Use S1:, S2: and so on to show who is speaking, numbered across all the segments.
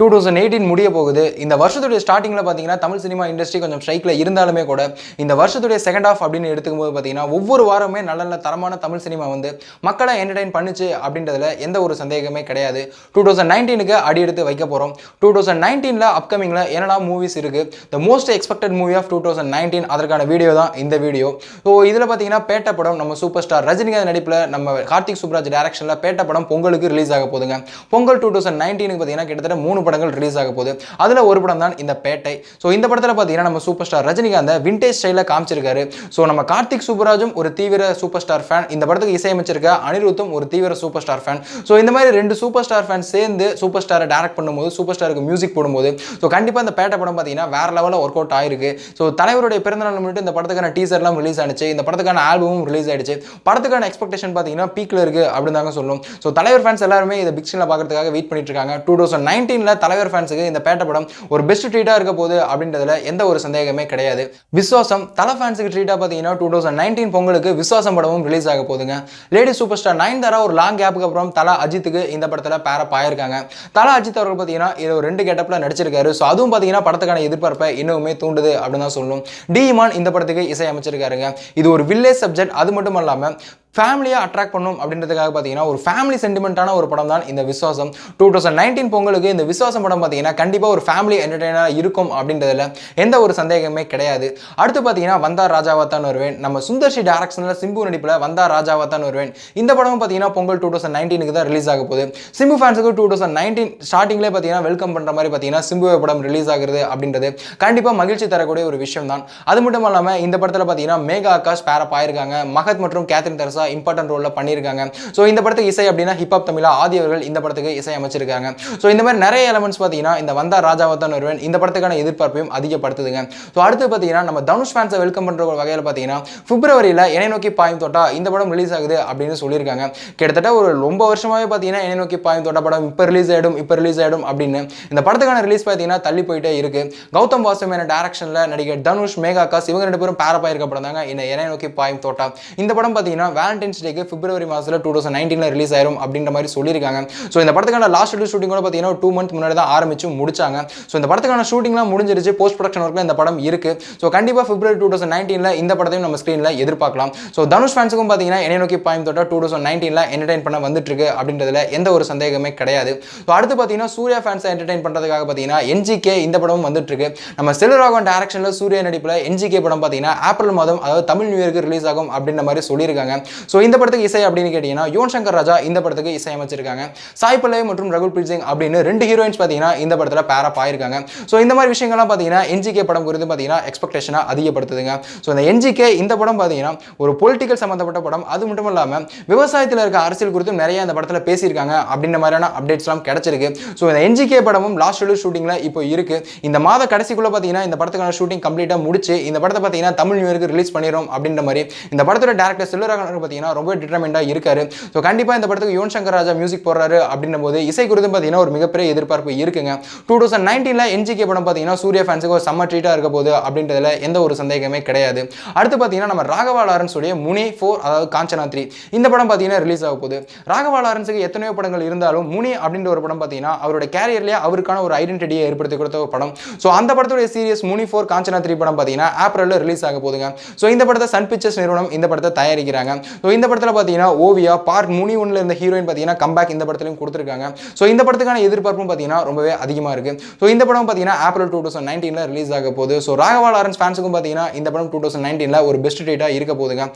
S1: Two thousand eighteen முடிய போகுது. இந்த வருஷத்துடைய ஸ்டார்டிங்கில் பார்த்தீங்கன்னா தமிழ் சினிமா இண்டஸ்ட்ரி கொஞ்சம் ஸ்ட்ரைக்கில் இருந்தாலுமே கூட இந்த வருஷத்துடைய செகண்ட் ஆஃப் அப்படின்னு எடுத்துக்கும்போது பார்த்தீங்கன்னா ஒவ்வொரு வாரமே நல்ல நல்ல தரமான தமிழ் சினிமா வந்து மக்களை என்டர்டைன் பண்ணுச்சு அப்படின்றதுல எந்த ஒரு சந்தேகமே கிடையாது. டூ தௌசண்ட் நைன்டீனுக்கு அடி எடுத்து வைக்க போகிறோம் டூ தௌசண்ட் நைன்டீனில் அப்கமிங்கில் என்னடா மூவிஸ் இருக்குது the most expected movie of two thousand nineteen அதற்கான வீடியோ தான் இந்த வீடியோ ஸோ இதில் பார்த்தீங்கன்னா பேட்ட படம் நம்ம சூப்பர் ஸ்டார் ரஜினிகாந்த் நடிப்பில் நம்ம கார்த்திக் சுப்ராஜ் டேரக்ஷனில் பேட்ட படம் பொங்கலுக்கு ரிலீஸ் ஆக போகுதுங்க. பொங்கல் டூ தௌசண்ட் நைன்டீனுக்கு பார்த்தீங்கன்னா கிட்டத்தட்ட மூணு படங்கள் ரிலீஸ் ஆக போகுது. அதில் ஒரு படம் தான் இந்த பேட்டை. ஸோ இந்த படத்தில் பார்த்தீங்கன்னா நம்ம சூப்பர் ஸ்டார் ரஜினிகாந்த் விண்டேஜ் ஸ்டைலில் காமிச்சிருக்காரு. ஸோ நம்ம கார்த்திக் சுப்ராஜும் ஒரு தீவிர சூப்பர் ஸ்டார் ஃபேன் இந்த படத்துக்கு இசையமைச்சிருக்க அனிருத்தும் ஒரு தீவிர சூப்பர் ஸ்டார் ஃபேன் ஸோ இந்த மாதிரி ரெண்டு சூப்பர் ஸ்டார் ஃபேன் சேர்ந்து சூப்பர் ஸ்டாரை டேரக்ட் பண்ணும்போது சூப்பர் ஸ்டாருக்கு மியூசிக் போடும்போது ஸோ கண்டிப்பாக இந்த பேட்டை படம் பார்த்தீங்கன்னா வேற லெவலில் ஒர்க் அவுட் ஆயிருக்கு. ஸோ தலைவருடைய பிறந்தநாள் முன்னிட்டு இந்த படத்துக்கான டீசர்லாம் ரிலீஸ் ஆனிச்சு. இந்த படத்துக்கான ஆல்பமும் ரிலீஸ் ஆயிடுச்சு. படத்துக்கான எக்ஸ்பெக்டேஷன் பார்த்தீங்கன்னா பீக்கில் இருக்குது அப்படின்னு தாங்க சொல்லணும் ஸோ தலைவர் ஃபேன்ஸ் எல்லாருமே இதை பிக்ஸில் பார்க்குறதுக்காக பார்க்கறதுக்காக வெயிட் பண்ணிட்டு இருக்காங்க. டூ தௌசண்ட் நைன்டீனில் தலைவர் ஃபேன்ஸுக்கு இந்த பேட்ட படம் ஒரு பெஸ்ட் ட்ரீட்டாக இருக்க போகுது அப்படின்றதுல எந்த ஒரு சந்தேகமே கிடையாது. விஸ்வாசம் தலை ஃபேன்ஸுக்கு ட்ரீட்டாக பார்த்தீங்கன்னா டூ தௌசண்ட் நைன்டீன் பொங்கலுக்கு விஸ்வாசம் படமும் ரிலீஸ் ஆக போகுதுங்க. லேடி சூப்பர் ஸ்டார் நைன் தர ஒரு லாங் கேப்புக்கு அப்புறம் தலா அஜித்துக்கு இந்த படத்தில் பேரப் ஆயிருக்காங்க தலா அஜித் அவர்கள் பார்த்தீங்கன்னா இது ஒரு ரெண்டு கெட்டப்பில் நடிச்சிருக்காரு. ஸோ அதுவும் பார்த்தீங்கன்னா படத்துக்கான எதிர்பார்ப்பை இன்னுமே தூண்டுது அப்படின்னு தான் சொல்லணும் டி இமான் இந்த படத்துக்கு இசை அமைச்சிருக்காருங்க இது ஒரு வில்லேஜ் சப்ஜெக்ட் அது மட்டும் இல்லாமல் ஃபேமிலியாக அட்ராக்ட் பண்ணும் அப்படின்றதுக்காக பார்த்தீங்கன்னா ஒரு ஃபேமிலி சென்டிமெண்ட்டான ஒரு படம் தான் இந்த விஸ்வாசம் டூ தௌசண்ட் நைன்டீன் பொங்கலுக்கு இந்த விஸ்வாசம் படம் பார்த்தீங்கன்னா கண்டிப்பாக ஒரு ஃபேமிலி என்டர்டெய்னராக இருக்கும் அப்படின்றதுல எந்த ஒரு சந்தேகமே கிடையாது. அடுத்து பார்த்தீங்கன்னா வந்தா ராஜாவா தான் வருவேன். நம்ம சுந்தர்ஷி டேரக்ஷனில் சிம்பு நடிப்பில் வந்தா ராஜாவா தான் வருவேன். இந்த படமும் பார்த்தீங்கன்னா பொங்கல் டூ தௌசண்ட் நைன்டீனுக்கு தான் ரிலீஸ் ஆக போகுது. சிம்பு ஃபேன்ஸுக்கு டூ தௌசண்ட் நைன்டீன் ஸ்டார்டிங்லேயே பார்த்தீங்கன்னா வெல்கம் பண்ணுற மாதிரி பார்த்தீங்கன்னா சிம்பு படம் ரிலீஸ் ஆகுறது அப்படின்றது கண்டிப்பாக மகிழ்ச்சி தரக்கூடிய ஒரு விஷயம் தான் அது மட்டும் இல்லாமல் இந்த படத்தில் பார்த்தீங்கன்னா மேகா ஆகாஷ் பேரப் ஆயிருக்காங்க மகத் மற்றும் கேத்ரின் தரசா இம்பார்ட்டன்ட் ரோலில் பண்ணியிருக்காங்க. ஸோ இந்த படத்துக்கு இசை அப்படின்னா ஹிப்ஹாப் தமிழா ஆதி அவர்கள் இந்த படத்துக்கு இசை அமைச்சிருக்காங்க. ஸோ இந்த மாதிரி நிறைய எலமெண்ட்ஸ் பார்த்தீங்கன்னா இந்த வந்தா ராஜாவத்தான் ஒருவன் இந்த படத்துக்கான எதிர்பார்ப்பையும் அதிகப்படுத்துதுங்க. ஸோ அடுத்து பார்த்தீங்கன்னா நம்ம தனுஷ் ஃபேன்ஸை வெல்கம் பண்ணுற ஒரு வகையில் பார்த்தீங்கன்னா பிப்ரவரியில் என்னை நோக்கி பாயும் தோட்டா இந்த படம் ரிலீஸ் ஆகுது அப்படின்னு சொல்லியிருக்காங்க. கிட்டத்தட்ட ஒரு ரொம்ப வருஷமாகவே பார்த்தீங்கன்னா என்னை நோக்கி பாயும் தோட்டா படம் இப்போ ரிலீஸ் ஆகிடும் இப்போ ரிலீஸ் ஆகிடும் அப்படின்னு. இந்த படத்துக்கான ரிலீஸ் பார்த்தீங்கன்னா தள்ளி போயிட்டே இருக்கு. கௌதம் வாசுமேன டேரக்ஷனில் நடிகர் தனுஷ் மேகாகாஸ் இவங்க ரெண்டு பேரும் பேரப்பாக படம் தாங்க என்னை நோக்கி பாயும் தோட்டா. இந்த படம் பார்த்தீங்கன்னா வேலண்டைன்ஸ் டேக்கு பிப்ரவரி மாதத்தில் டூ தௌசண்ட் நைன்டீனில் ரிலீஸ் ஆயிரும் அப்படின்ற மாதிரி சொல்லியிருக்காங்க. ஸோ இந்த படத்துக்கான லாஸ்ட் டூ ஷூட்டிங் கூட பார்த்தீங்கன்னா டூ மந்த் முன்னாடி தான் ஆரம்பிச்சு முடிச்சாங்க. ஸோ இந்த படத்துக்கான ஷூட்டிங்லாம் முடிஞ்சிருச்சு. போஸ்ட் ப்ரொடக்ஷன் ஒர்க்கில் இந்த படம் இருக்கு. ஸோ கண்டிப்பாக பிப்ரவரி டூ தௌசண்ட் நைன்டீனில் இந்த படத்தையும் நம்ம ஸ்க்ரீனில் எதிர்பார்க்கலாம். ஸோ தனுஷ் ஃபேன்ஸுக்கும் பார்த்தீங்கன்னா என்ன நோக்கி பாயம் தொட்டா டூ தௌசண்ட் நைன்டீனில் என்டர்டைன் பண்ண வந்துட்டு இருக்கு அப்படின்றதுல எந்த ஒரு சந்தேகமே கிடையாது. ஸோ அடுத்து பார்த்தீங்கன்னா சூர்யா ஃபேன்ஸை என்டர்டைன் பண்ணுறதுக்காக பார்த்தீங்கன்னா என்ஜிகே இந்த படமும் வந்துட்டு இருக்கு நம்ம செல்வராகவன் டேரக்ஷனில் சூர்யா நடிப்பில் என்ஜிகே படம் பார்த்தீங்கன்னா ஏப்ரல் மாதம் அதாவது தமிழ் நியூ இயருக்கு ரிலீஸ் ஆகும் அப்படின்ற மாதிரி சொல்லியிருக்காங்க. ஸோ இந்த படத்துக்கு இசை அப்படின்னு கேட்டிங்கன்னா யுவன் சங்கர் ராஜா இந்த படத்துக்கு இசையமைச்சிருக்காங்க சாய் பல்லவி மற்றும் ரகுல் பிரீத் சிங் அப்படின்னு ரெண்டு ஹீரோயின்ஸ் பார்த்தீங்கன்னா இந்த படத்தில் பேரப் ஆயிருக்காங்க. ஸோ இந்த மாதிரி விஷயங்கள்லாம் பார்த்தீங்கன்னா என்ஜிகே படம் குறித்து பார்த்தீங்கன்னா எக்ஸ்பெக்டேஷனாக அதிகப்படுத்துதுங்க. ஸோ இந்த என்ஜிகே இந்த படம் பார்த்தீங்கன்னா ஒரு பொலிட்டிக்கல் சம்மந்தப்பட்ட படம். அது மட்டும் இல்லாமல் விவசாயத்தில் இருக்க அரசியல் குறித்தும் நிறைய இந்த படத்தில் பேசியிருக்காங்க அப்படின்ற மாதிரியான அப்டேட்ஸ்லாம் கிடைச்சிருக்கு. ஸோ இந்த என்ஜிகே படமும் லாஸ்ட் ஷெடியூல் ஷூட்டிங்கில் இப்போ இருக்கு. இந்த மாத கடைசிக்குள்ள பார்த்தீங்கன்னா இந்த படத்துக்கான ஷூட்டிங் கம்ப்ளீட்டாக முடிச்சு இந்த படத்தை பார்த்தீங்கன்னா தமிழ் நியூ இயருக்கு ரிலீஸ் பண்ணிடும் அப்படின்ற மாதிரி இந்த படத்தோட டேரக்டர் செல்வராகவன் பார்த்தீங்கன்னா ரொம்ப டிட்டர்மெண்டாக இருக்காரு. ஸோ கண்டிப்பாக இந்த படத்துக்கு யுவன் சங்கர் ராஜா மியூசிக் போடுறாரு அப்படின்னும் போது இசை குறித்து பார்த்தீங்கன்னா ஒரு மிகப்பெரிய எதிர்பார்ப்பு இருக்குங்க. டூ தௌசண்ட் நைன்டீனில் என்ஜிகே படம் பார்த்தீங்கன்னா சூர்யா ஃபேன்ஸுக்கு ஒரு செம்ம ட்ரீட்டாக இருக்க போது அப்படின்றதுல எந்த ஒரு சந்தேகமே கிடையாது. அடுத்து பார்த்தீங்கன்னா நம்ம ராகவா லாரன்ஸ் உடைய முனி ஃபோர் அதாவது காஞ்சனா த்ரீ இந்த படம் பார்த்தீங்கன்னா ரிலீஸ் ஆக போகுது. ராகவா லாரன்ஸுக்கு எத்தனையோ படங்கள் இருந்தாலும் முனி அப்படின்ற ஒரு படம் பார்த்தீங்கன்னா அவரோட கேரியர்லேயே அவருக்கான ஒரு ஐடென்டிட்டியை ஏற்படுத்தி கொடுத்த ஒரு படம். ஸோ அந்த படத்துடைய series Muni four Kanchana three படம் பார்த்தீங்கன்னா ஏப்ரலில் ரிலீஸ் ஆக போகுதுங்க. ஸோ இந்த படத்தை சன் பிக்சர்ஸ் நிறுவனம் இந்த படத்தை தயாரிக்கிறாங்க. ஸோ இந்த படத்தில் பார்த்தீங்கன்னா ஓவியா பார்ட் முனி ஒன்றில் இருந்த ஹீரோயின் பார்த்தீங்கன்னா கம்பேக் இந்த படத்துலையும் கொடுத்துருக்காங்க. ஸோ இந்த படத்துக்கான எதிர்பார்ப்பும் பார்த்தீங்கன்னா ரொம்பவே அதிகமாக இருக்கு. ஸோ இந்த படம் பார்த்தீங்கன்னா ஆப்பிள் டூ தௌசண்ட் நைன்டீனில் ரிலீஸ் ஆக போகுது. ஸோ ராகவா லாரன்ஸ் ஃபேன்ஸுக்கும் பார்த்தீங்கன்னா இந்த படம் டூ தௌசண்ட் நைன்டீனில் ஒரு பெஸ்ட் டேட்டாக இருக்க போதுங்க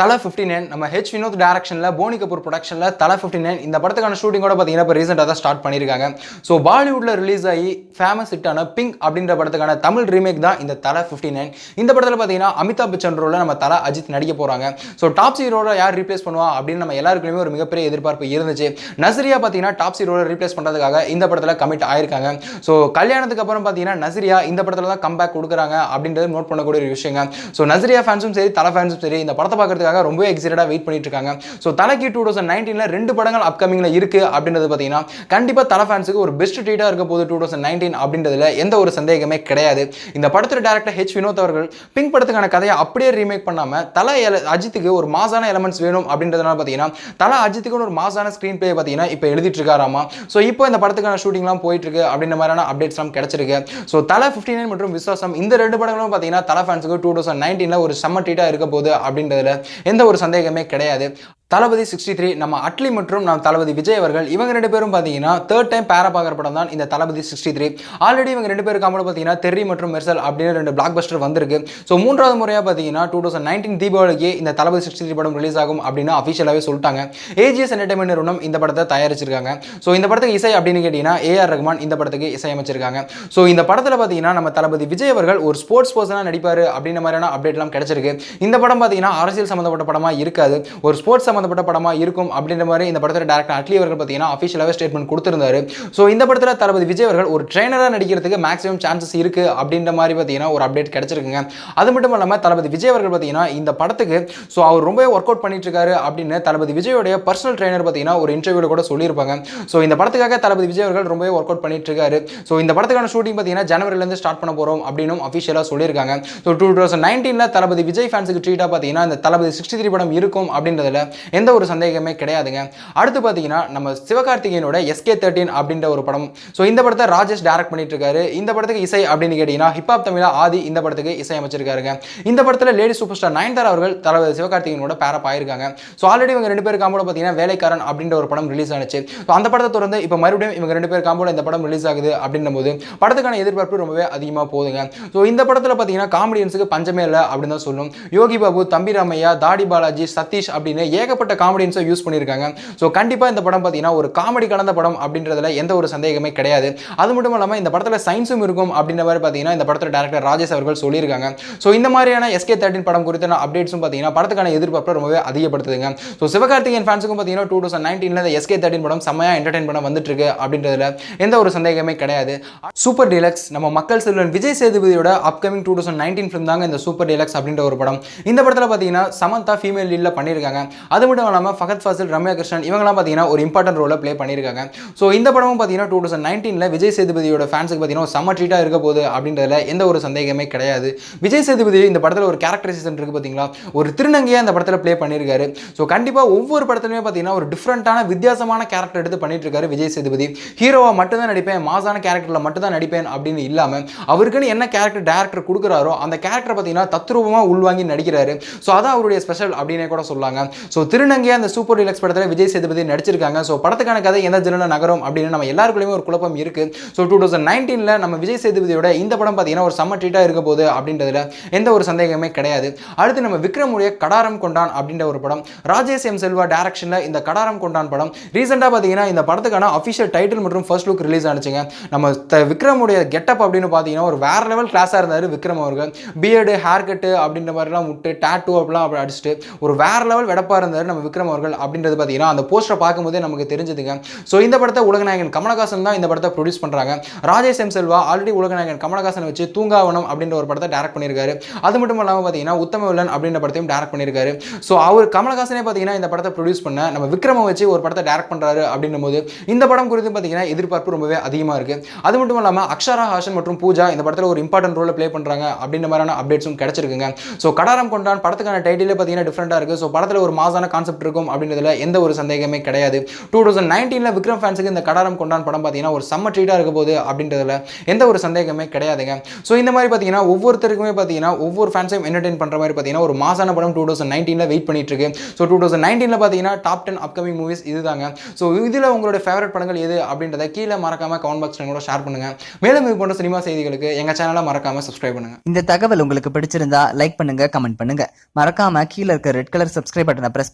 S1: தலை ஃபிஃப்டி நைன் நம்ம ஹெச் வினோத் டேரக்ஷனில் போனி கபூர் ப்ரொடக்ஷனில் தலை ஃபிஃப்டி நைன் இந்த படத்துக்கான ஷூட்டிங்கோட பார்த்தீங்கன்னா இப்போ ரீசெண்டாக தான் ஸ்டார்ட் பண்ணியிருக்காங்க. ஸோ பாலிவுட்டில் ரிலீஸ் ஆகி ஃபேமஸ் ஹிட்டான பிங்க் அப்படின்ற படத்துக்கான தமிழ் ரீமேக் தான் இந்த தலை ஃபிஃப்டி நைன் இந்த படத்தில் பார்த்தீங்கன்னா அமிதாப் பச்சன் ரோலில் நம்ம தலை அஜித் நடிக்க போகிறாங்க ஸோ டாப் ஹீரோட யார் ரீப்ளேஸ் பண்ணுவா அப்படின்னு நம்ம எல்லாருக்குமே ஒரு மிகப்பெரிய எதிர்பார்ப்பு இருந்துச்சு. நசரியா பார்த்தீங்கன்னா டாப் ஹீரோட ரீப்ளேஸ் பண்ணுறதுக்காக இந்த படத்தில் கமிட் ஆயிருக்காங்க. ஸோ கல்யாணத்துக்கு அப்புறம் பார்த்தீங்கன்னா நசரியா இந்த படத்தில் தான் கம்பேக் கொடுக்குறாங்க அப்படின்றது நோட் பண்ணக்கூடிய ஒரு விஷயங்க. ஸோ நசரியா ஃபேன்ஸும் சரி தலை ஃபேன்ஸும் சரி இந்த படத்தை பார்க்குறதுக்காக ரிலீஸுக்காக ரொம்ப எக்ஸைட்டடாக வெயிட் பண்ணிட்டு இருக்காங்க ஸோ தலைக்கு டூ தௌசண்ட் நைன்டீனில் ரெண்டு படங்கள் அப்கமிங்கில் இருக்குது அப்படின்றது பார்த்தீங்கன்னா கண்டிப்பாக தலை ஃபேன்ஸுக்கு ஒரு பெஸ்ட் ட்ரீட்டாக இருக்க போது டூ தௌசண்ட் நைன்டீன் அப்படின்றதுல எந்த ஒரு சந்தேகமே கிடையாது. இந்த படத்தோட டேரக்டர் ஹெச் வினோத் அவர்கள் பிங்க் படத்துக்கான கதையை அப்படியே ரீமேக் பண்ணாமல் தலை எல- அஜித்துக்கு ஒரு மாசான எலமெண்ட்ஸ் வேணும் அப்படின்றதுனால பார்த்தீங்கன்னா தலை அஜித்துக்கு ஒரு மாசான ஸ்க்ரீன் பிளே பார்த்தீங்கன்னா இப்போ எழுதிட்டு இருக்காராமா ஸோ இப்போ இந்த படத்துக்கான ஷூட்டிங்லாம் போயிட்டு இருக்கு அப்படின்ற மாதிரியான அப்டேட்ஸ்லாம் கிடைச்சிருக்கு. ஸோ தலை ஃபிஃப்டி நைன் மற்றும் விஸ்வாசம் இந்த ரெண்டு படங்களும் பார்த்தீங்கன்னா தலை ஃபேன்ஸுக்கு டூ தௌசண்ட் நைன்டீனில் ஒரு செம்ம ட்ரீட்டாக இருக்க போகுது அப்படின்றதுல எந்த ஒரு சந்தேகமே கிடையாது. தளபதி சிக்ஸ்டி த்ரீ நம்ம அட்லி மற்றும் நம்ம தளபதி விஜய் அவர்கள் இவங்க ரெண்டு பேரும் பார்த்தீங்கன்னா தேர்ட் டைம் பேரா பார்க்குற படம் தான் இந்த தளபதி சிக்ஸ்டி த்ரீ ஆல்ரெடி இவங்க ரெண்டு பேருக்கு அமௌண்ட் பார்த்தீங்கன்னா தெரி மற்றும் மெர்சல் அப்படின்னு ரெண்டு பிளாக் பஸ்டர் வந்திருக்கு. ஸோ மூன்றாவது முறையாக பார்த்தீங்கன்னா டூ தௌசண்ட் நைன்டீன் தீபாவளிக்கு இந்த தளபதி சிக்ஸ்டி த்ரீ படம் ரிலீஸ் ஆகும் அப்படின்னு அஃபிஷியலாகவே சொல்லிட்டாங்க. ஏஜிஎஸ் என்டர்டைன்மெண்ட் நிறுவனம் இந்த படத்தை தயாரிச்சிருக்காங்க. ஸோ இந்த படத்துக்கு இசை அப்படின்னு கேட்டிங்கன்னா ஏஆர் ரஹ்மான் இந்த படத்துக்கு இசையமைச்சிருக்காங்க. ஸோ இந்த படத்தில் பார்த்தீங்கன்னா நம்ம தளபதி விஜய் அவர்கள் ஒரு ஸ்போர்ட்ஸ் பர்சனாக நடிப்பார் அப்படின்ற மாதிரியான அப்டேட்லாம் கிடைச்சிருக்கு. இந்த படம் பார்த்தீங்கன்னா அரசியல் சம்மந்தப்பட்ட படமாக இருக்காது. ஒரு ஸ்போர்ட்ஸ் சம்மந்தப்பட்ட படமாக இருக்கும் அப்படின்ற மாதிரி இந்த படத்தில் டேரக்டர் அட்லி அவர்கள் பார்த்தீங்கன்னா அஃபிஷியலாகவே ஸ்டேட்மெண்ட் கொடுத்துருந்தாரு. ஸோ இந்த படத்தில் தளபதி விஜய் அவர்கள் ஒரு ட்ரெயினராக நடிக்கிறதுக்கு மேக்ஸிமம் சான்சஸ் இருக்கு அப்படின்ற மாதிரி பார்த்தீங்கன்னா ஒரு அப்டேட் கிடைச்சிருக்குங்க. அது மட்டும் இல்லாமல் தளபதி விஜய் அவர்கள் பார்த்தீங்கன்னா இந்த படத்துக்கு ஸோ அவர் ரொம்பவே ஒர்க் அவுட் பண்ணிட்டு இருக்காரு அப்படின்னு தளபதி விஜயோடைய பர்சனல் ட்ரெயினர் பார்த்தீங்கன்னா ஒரு இன்டர்வியூல கூட சொல்லியிருப்பாங்க. ஸோ இந்த படத்துக்காக தளபதி விஜய் அவர்கள் ரொம்பவே ஒர்க் அவுட் பண்ணிட்டு இருக்காரு ஸோ இந்த படத்துக்கான ஷூட்டிங் பார்த்தீங்கன்னா ஜனவரிலேருந்து ஸ்டார்ட் பண்ண போகிறோம் அப்படின்னு அஃபிஷியலாக சொல்லியிருக்காங்க. ஸோ டூ தௌசண்ட் நைன்டீனில் தளபதி விஜய் ஃபேன்ஸுக்கு ட்ரீட்டாக பார்த்தீங்கன்னா இந்த தளபதி சிக்ஸ்டி த்ரீ படம் இருக்கும் அப்படின்றதுல எந்த ஒரு சந்தேகமே கிடையாதுங்க. அடுத்து பார்த்தீங்கன்னா நம்ம சிவகார்த்திகேயனோட எஸ்கே தேர்ட்டின் அப்படின்ற ஒரு படம். ஸோ இந்த படத்தை ராஜேஷ் டைரக்ட் பண்ணிட்டு இருக்காரு இந்த படத்துக்கு இசை அப்படின்னு கேட்டிங்கன்னா ஹிப்ஹாப் தமிழா ஆதி இந்த படத்துக்கு இசை அமைச்சிருக்காருங்க. இந்த படத்தில் லேடி சூப்பர் ஸ்டார் நயன்தாரா அவர்கள் தலைவர் சிவகார்த்திகேயனோட பேரப் ஆயிருக்காங்க ஸோ ஆல்ரெடி இவங்க ரெண்டு பேர் காம்போட பார்த்தீங்கன்னா வேலைக்காரன் அப்படின்ற ஒரு படம் ரிலீஸ் ஆனிச்சு. ஸோ அந்த படத்தை தொடர்ந்து இப்போ மறுபடியும் இவங்க ரெண்டு பேர் காம்போட இந்த படம் ரிலீஸ் ஆகுது அப்படின்னும் போது படத்துக்கான எதிர்பார்ப்பு ரொம்பவே அதிகமாக போகுதுங்க. ஸோ இந்த படத்தில் பார்த்தீங்கன்னா காமெடியன்ஸுக்கு பஞ்சமே இல்லை அப்படின்னு தான் சொல்லும். யோகி பாபு தம்பி ராமையா தாடி பாலாஜி சதீஷ் அப்படின்னு ஏகப்பட்ட காமெடியன்ஸை யூஸ் பண்ணியிருக்காங்க. ஸோ கண்டிப்பாக இந்த படம் பார்த்தீங்கன்னா ஒரு காமெடி கலந்த படம் அப்படின்றதுல எந்த ஒரு சந்தேகமே கிடையாது. அது மட்டும் இல்லாமல் இந்த படத்தில் சயின்ஸும் இருக்கும் அப்படின்ற மாதிரி பார்த்தீங்கன்னா இந்த படத்தில் டேரக்டர் ராஜேஷ் அவர்கள் சொல்லியிருக்காங்க. ஸோ இந்த மாதிரியான எஸ்கே தேர்ட்டின் படம் குறித்தான அப்டேட்ஸும் பார்த்தீங்கன்னா படத்துக்கான எதிர்பார்ப்பை ரொம்பவே அதிகப்படுத்துதுங்க. ஸோ சிவகார்த்திகேயன் ஃபேன்ஸுக்கும் பார்த்தீங்கன்னா டூ தௌசண்ட் நைன்டீனில் இந்த எஸ்கே தேர்ட்டின் படம் செம்மையாக என்டர்டைன் பண்ண வந்துட்டு இருக்கு அப்படின்றதுல எந்த ஒரு சந்தேகமே கிடையாது. சூப்பர் டீலக்ஸ் நம்ம மக்கள் Selvan Vijay சேதுபதியோட upcoming two thousand nineteen film தாங்க இந்த சூப்பர் டீலக்ஸ் அப்படின்ற ஒரு படம். இந்த படத்தில் பார்த்தீங்கன்னா சமந்தா ஃபீமேல் லீடில் பண்ணியிருக்காங்க. அது அது மட்டும் இல்லாமல் ஃபகத் ஃபாசில் ரம்யா கிருஷ்ணன் இவங்கலாம் பார்த்தீங்கன்னா ஒரு இம்பார்ட்டன்ட் ரோலை ப்ளே பண்ணியிருக்காங்க. ஸோ இந்த படமும் பார்த்தீங்கன்னா டூ தௌசண்ட் நைன்டீனில் விஜய் சேதுபதியோட ஃபேன்ஸுக்கு பார்த்தீங்கன்னா செம்ம ட்ரீட்டாக இருக்க போகுது அப்படின்றதுல எந்த ஒரு சந்தேகமே கிடையாது. விஜய் சேதுபதி இந்த படத்தில் ஒரு கேரக்டரைசேஷன் இருக்குது பார்த்தீங்களா ஒரு திருநங்கையாக இந்த படத்தில் ப்ளே பண்ணியிருக்காரு. ஸோ கண்டிப்பாக ஒவ்வொரு படத்துலையுமே பார்த்தீங்கன்னா ஒரு டிஃப்ரெண்ட்டான வித்தியாசமான கேரக்டர் எடுத்து பண்ணிட்டு இருக்காரு விஜய் சேதுபதி. ஹீரோவாக மட்டும்தான் நடிப்பேன் மாசான கேரக்டரில் மட்டும் தான் நடிப்பேன் அப்படின்னு இல்லாமல் அவருக்குன்னு என்ன கேரக்டர் டேரக்டர் கொடுக்குறாரோ அந்த கேரக்டரை பார்த்தீங்கன்னா தத்ரூபமாக உள்வாங்கி நடிக்கிறாரு. ஸோ அதான் அவருடைய ஸ்பெஷல் அப்படின்னே கூட சொல்லாங்க. ஸோ திருநங்கையா அந்த சூப்பர் டீலக்ஸ் படத்தில் விஜய் சேதுபதி நடிச்சிருக்காங்க. ஸோ படத்துக்கான கதை எந்த ஜெனில் நகரும் அப்படின்னு நம்ம எல்லாருக்குள்ளேயுமே ஒரு குழப்பம் இருக்கு. ஸோ டூ தௌசண்ட் நைன்டீனில் நம்ம விஜய் சேதுபதியோட இந்த படம் பார்த்தீங்கன்னா ஒரு செம்ம ட்ரீட்டாக இருக்க போகுது அப்படின்றதுல எந்த ஒரு சந்தேகமே கிடையாது. அடுத்து நம்ம விக்ரமுடைய கடாரம் கொண்டான் அப்படின்ற ஒரு படம். ராஜேஷ் எம் செல்வா டேரக்ஷனில் இந்த கடாரம் கொண்டான் படம். ரீசெண்டாக பார்த்தீங்கன்னா இந்த படத்துக்கான அஃபிஷியல் டைட்டில் மற்றும் ஃபர்ஸ்ட் லுக் ரிலீஸ் ஆனிச்சுங்க. நம்ம விக்ரமுடைய கெட்டப் அப்படின்னு பார்த்தீங்கன்னா ஒரு வேற லெவல் கிளாஸாக இருந்தார் விக்ரம் அவர்கள். பிஎடு ஹேர் கட்டு அப்படின்ற மாதிரிலாம் விட்டு டேட்டூ அப்படிலாம் அப்படி அடிச்சுட்டு ஒரு வேற லெவல் வெடப்பாக இருந்தார் நம்ம விக்ரம் அவர்கள் அப்படின்றது பார்த்தீங்கன்னா அந்த போஸ்டரை பார்க்கும்போதே நமக்கு தெரிஞ்சுதுங்க. ஸோ இந்த படத்தை உலகநாயகன் கமலஹாசன் தான் இந்த படத்தை ப்ரொடியூஸ் பண்ணுறாங்க ராஜேஷ் எம் செல்வா ஆல்ரெடி உலகநாயகன் கமலஹாசன் வச்சு தூங்காவனம் அப்படின்ற ஒரு படத்தை டேரக்ட் பண்ணியிருக்காரு. அது மட்டும் இல்லாமல் பார்த்தீங்கன்னா உத்தம வில்லன் அப்படின்ற படத்தையும் டேரக்ட் பண்ணியிருக்காரு. ஸோ அவர் கமலஹாசனே பார்த்தீங்கன்னா இந்த படத்தை ப்ரொடியூஸ் பண்ண நம்ம விக்ரம வச்சு ஒரு படத்தை டேரக்ட் பண்ணுறாரு அப்படின்னும் போது இந்த படம் குறித்து பார்த்தீங்கன்னா எதிர்பார்ப்பு ரொம்பவே அதிகமாக இருக்குது அது மட்டும் இல்லாமல் அக்ஷரா ஹாசன் மற்றும் பூஜா இந்த படத்தில் ஒரு இம்பார்ட்டன்ட் ரோலை ப்ளே பண்ணுறாங்க அப்படின்ற மாதிரியான அப்டேட்ஸும் கிடச்சிருக்குங்க. ஸோ கடாரம் கொண்டான் படத்துக்கான டைட்டிலே பார்த்தீங்கன்னா டிஃப்ரெண்டாக இருக்குது ஸோ படத்தில் ஒரு மாசான கான்செப்ட் இருக்கும் அப்படின்றதுல எந்த ஒரு சந்தேகமே கிடையாது. டூ தௌசண்ட் நைன்டீனில் விக்ரம் ஃபேன்ஸுக்கு இந்த கடாரம் கொண்டான் படம் பார்த்தீங்கன்னா ஒரு செம்ம ட்ரீட்டாக இருக்க போகுது அப்படின்றதுல எந்த ஒரு சந்தேகமே கிடையாதுங்க. ஸோ இந்த மாதிரி பார்த்தீங்கன்னா ஒவ்வொருத்தருக்குமே பார்த்தீங்கன்னா ஒவ்வொரு ஃபேன்ஸையும் என்டர்டைன் பண்ணுற மாதிரி பார்த்தீங்கன்னா ஒரு மாசான படம் டூ தௌசண்ட் நைன்டீனில் வெயிட் பண்ணிட்டு இருக்கு. ஸோ டூ தௌசண்ட் நைன்டீனில் பார்த்தீங்கன்னா டாப் டென் அப்கமிங் மூவிஸ் இதுதாங்க. ஸோ இதில் உங்களோட ஃபேவரட் படங்கள் எது அப்படின்றத கீழே மறக்காம கமெண்ட் பாக்ஸில் கூட ஷேர் பண்ணுங்க. மேலும் இது போன்ற சினிமா செய்திகளுக்கு எங்கள் சேனலை மறக்காம சப்ஸ்கிரைப் பண்ணுங்க.
S2: இந்த தகவல் உங்களுக்கு பிடிச்சிருந்தா லைக் பண்ணுங்க கமெண்ட் பண்ணுங்க. மறக்காம கீழே இருக்க ரெட் கலர் சப்ஸ்கிரைப் பட்டனை பிரஸ்